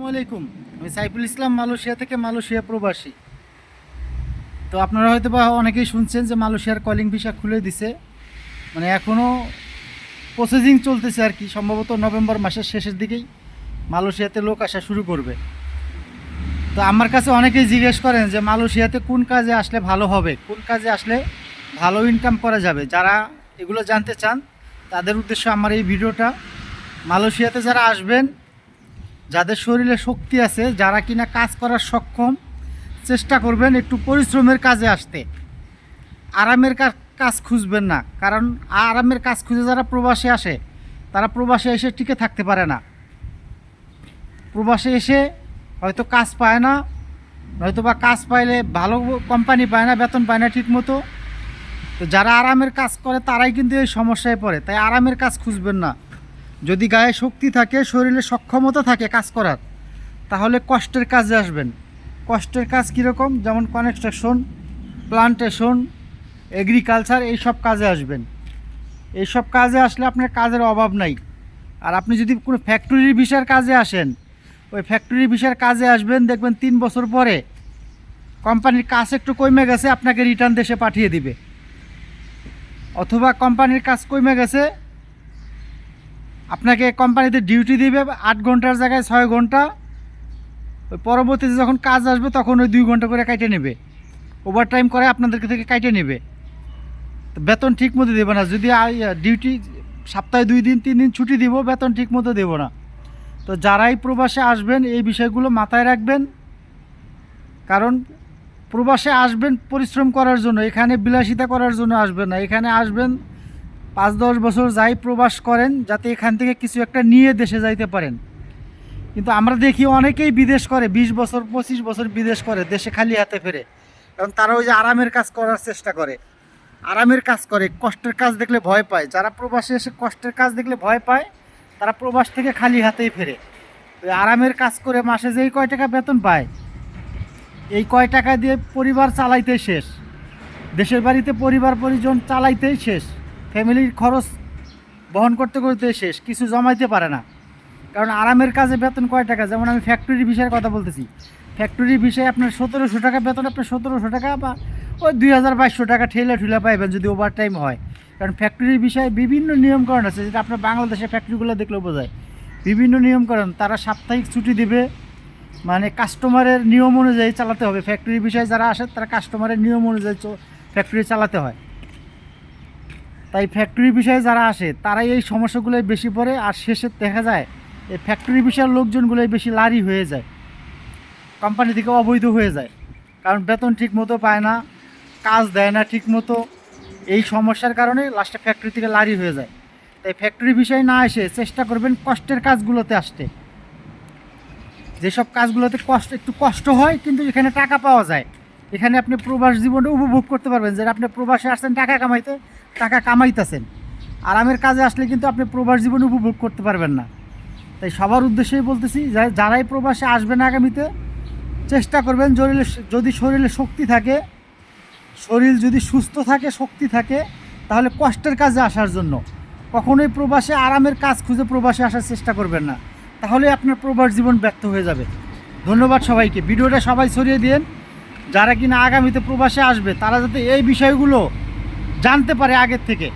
আসসালামু আলাইকুম। আমি সাইফুল ইসলাম, মালয়েশিয়া থেকে মালয়েশিয়া প্রবাসী। তো আপনারা হয়তো বা অনেকেই শুনছেন যে মালয়েশিয়ার কলিং ভিসা খুলে দিছে। মানে এখনও প্রসেসিং চলতেছে আর কি, সম্ভবত নভেম্বর মাসের শেষের দিকেই মালয়েশিয়াতে লোক আসা শুরু করবে। তো আমার কাছে অনেকেই জিজ্ঞেস করেন যে মালয়েশিয়াতে কোন কাজে আসলে ভালো হবে? কোন কাজে আসলে ভালো ইনকাম করা যাবে? যারা এগুলো জানতে চান, তাদের উদ্দেশ্যে আমার এই ভিডিওটা। মালয়েশিয়াতে যারা আসবেন যাদের শরীরে শক্তি আছে, যারা কিনা কাজ করার সক্ষম, চেষ্টা করবেন একটু পরিশ্রমের কাজে আসতে। আরামের কাজ খুঁজবেন না, কারণ আরামের কাজ খুঁজে যারা প্রবাসে আসে, তারা প্রবাসে এসে টিকে থাকতে পারে না। প্রবাসে এসে হয়তো কাজ পায় না হয়তো বা কাজ পাইলে ভালো কোম্পানি পায় না, বেতন পায় না ঠিক মতো তো যারা আরামের কাজ করে, তারাই কিন্তু এই সমস্যায় পড়ে। তাই আরামের কাজ খুঁজবেন না। যদি গায়ে শক্তি থাকে, শরীরে সক্ষমতা থাকে কাজ করার, তাহলে কষ্টের কাজে আসবেন। কষ্টের কাজ কীরকম? যেমন কনস্ট্রাকশন প্লান্টেশন এগ্রিকালচার এইসব কাজে আসবেন। এইসব কাজে আসলে আপনার কাজের অভাব নাই। আর আপনি যদি কোনো ফ্যাক্টরির বিষয়ের কাজে আসেন, ওই ফ্যাক্টরির বিষয়ের কাজে আসবেন, দেখবেন তিন বছর পরে কোম্পানির কাজ একটু কমে গেছে, আপনাকে রিটার্ন দেশে পাঠিয়ে দিবে। অথবা কোম্পানির কাজ কমে গেছে আপনাকে কোম্পানিতে ডিউটি দিবে আট ঘণ্টার জায়গায় ছয় ঘণ্টা। ওই পরবর্তীতে যখন কাজ আসবে, তখন ওই দুই ঘণ্টা করে কাইটে নেবে। ওভার টাইম করে আপনাদেরকে থেকে কাইটে নেবে। বেতন ঠিক মতো দেবে না। যদি ডিউটি সপ্তাহে দুই দিন, তিন দিন ছুটি দিব, বেতন ঠিক মতো দেবো না। তো যারাই প্রবাসে আসবেন, এই বিষয়গুলো মাথায় রাখবেন। কারণ প্রবাসে আসবেন পরিশ্রম করার জন্য, এখানে বিলাসিতা করার জন্য আসবেন না। এখানে আসবেন পাঁচ দশ বছর যাই প্রবাস করেন, যাতে এখান থেকে কিছু একটা নিয়ে দেশে যাইতে পারেন। কিন্তু আমরা দেখি অনেকেই বিদেশ করে, বিশ বছর, পঁচিশ বছর বিদেশ করে, দেশে খালি হাতে ফেরে। কারণ তারা ওই যে আরামের কাজ করার চেষ্টা করে। আরামের কাজ করে, কষ্টের কাজ দেখলে ভয় পায়। যারা প্রবাসে এসে কষ্টের কাজ দেখলে ভয় পায়, তারা প্রবাস থেকে খালি হাতেই ফেরে। ওই আরামের কাজ করে মাসে যেই কয় টাকা বেতন পায়, এই কয় টাকা দিয়ে পরিবার চালাইতে শেষ। দেশের বাড়িতে পরিবার পরিজন চালাইতেই শেষ। ফ্যামিলির খরচ বহন করতে করতে শেষ, কিছু জমাইতে পারে না। কারণ আরামের কাজে বেতন কয় টাকা? যেমন আমি ফ্যাক্টরি বিষয়ের কথা বলতেছি। ফ্যাক্টরি বিষয়ে আপনার সতেরোশো টাকা বেতন, আপনার সতেরোশো টাকা বা ওই দুই হাজার বাইশশো টাকা ঠেলে ঠুলে পাইবেন যদি ওভার টাইম হয়। কারণ ফ্যাক্টরির বিষয়ে বিভিন্ন নিয়মকরণ আছে, যেটা আপনার বাংলাদেশের ফ্যাক্টরিগুলো দেখলেও বোঝায়। বিভিন্ন নিয়মকরণ তারা সাপ্তাহিক ছুটি দিবে। মানে কাস্টমারের নিয়ম অনুযায়ী চালাতে হবে। ফ্যাক্টরি বিষয়ে যারা আসে, তারা কাস্টমারের নিয়ম অনুযায়ী ফ্যাক্টরি চালাতে হয়। তাই ফ্যাক্টরি বিষয়ে যারা আসে, তারাই এই সমস্যাগুলোই বেশি পড়ে আর শেষে দেখা যায়, এই ফ্যাক্টরি বিষয়ের লোকজনগুলোই বেশি লারি হয়ে যায় কোম্পানি থেকে অবৈধ হয়ে যায়। কারণ বেতন ঠিক মতো পায় না, কাজ দেয় না ঠিক মতো এই সমস্যার কারণে লাস্টে ফ্যাক্টরি থেকে লারি হয়ে যায়। তাই ফ্যাক্টরি বিষয়ে না এসে চেষ্টা করবেন কষ্টের কাজগুলোতে আসতে। যেসব কাজগুলোতে কষ্ট, একটু কষ্ট হয়, কিন্তু এখানে টাকা পাওয়া যায়। এখানে আপনি প্রবাস জীবনটা উপভোগ করতে পারবেন যে আপনি প্রবাসে আসছেন, টাকা কামাইতে, টাকা কামাইতেছেন। আরামের কাজে আসলে কিন্তু আপনি প্রবাস জীবন উপভোগ করতে পারবেন না। তাই সবার উদ্দেশ্যেই বলতেছি যারাই প্রবাসে আসবেন আগামীতে, চেষ্টা করবেন শরীরে, যদি শরীরে শক্তি থাকে, শরীর যদি সুস্থ থাকে, শক্তি থাকে, তাহলে কষ্টের কাজে আসার জন্য। কখনোই প্রবাসে আরামের কাজ খুঁজে প্রবাসে আসার চেষ্টা করবেন না। তাহলে আপনার প্রবাস জীবন ব্যর্থ হয়ে যাবে। ধন্যবাদ সবাইকে। ভিডিওটা সবাই ছড়িয়ে দিন যারা কিনা আগামীতে প্রবাসে আসবে তারা যাতে এই বিষয়গুলো জানতে পারে আগের থেকে।